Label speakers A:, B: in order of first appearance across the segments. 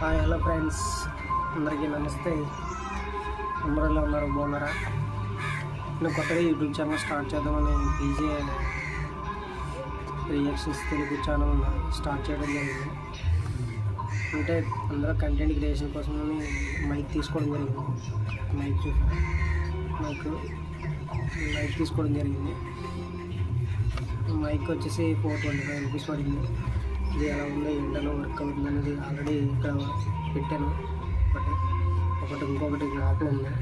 A: Hi hello friends. అందరికీ నమస్తే. అందరూ ఉన్నారు బాగున్నారా? నేను కొత్తగా యూట్యూబ్ ఛానల్ స్టార్ట్ చేద్దామని PJ reactions Telugu channel start చేయడం జరిగింది. అంటే అందరూ కంటెంట్ క్రియేషన్ కోసం మైక్ తీసుకోవడం జరిగింది. మైక్ మైక్ మైక్ తీసుకోవడం జరిగింది. మైక్ వచ్చేసి ఫోర్ ట్వంటీ ఫైవ్ రూపీస్ పడింది. ఇది ఎలా ఉందో ఏంటనో వర్క్ అవుతుంది అనేది ఆల్రెడీ ఇక్కడ పెట్టాను. ఒకటి ఒకటి ఇంకొకటి లోపల ఉంది.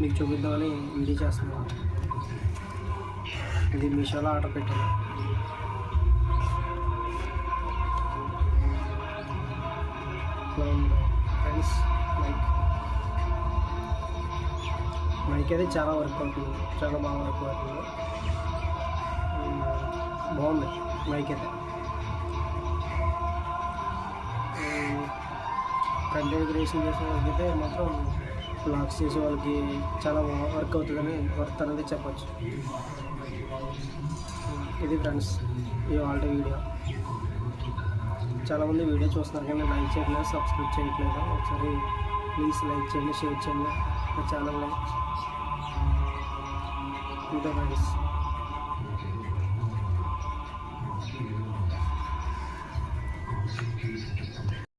A: మీకు చూపిద్దామని వీడియో చేస్తున్నాను. ఇది మీషోలో ఆర్డర్ పెట్టాను. ఫ్రెండ్స్ మైక్ మైక్ అయితే చాలా వర్క్ అవుతుంది. చాలా బాగా వర్క్ అవుతుంది. బాగుంది. మైక్ అయితే. కంటెంట్ క్రియేషన్ చేసే మాత్రం బ్లాక్స్ చేసే వాళ్ళకి చాలా వర్క్ అవుతుందని వర్త్ అనేది చెప్పచ్చు. ఇది ఫ్రెండ్స్ ఈ వాళ్ళ వీడియో. చాలామంది వీడియో చూస్తున్నారు కానీ లైక్ చేయట్లేదు సబ్స్క్రైబ్ చేయట్లేదు. ఒకసారి ప్లీజ్ లైక్ చేయండి షేర్ చేయండి నా ఛానల్లో ఇంకా ఫ్రెండ్స్. Thank you.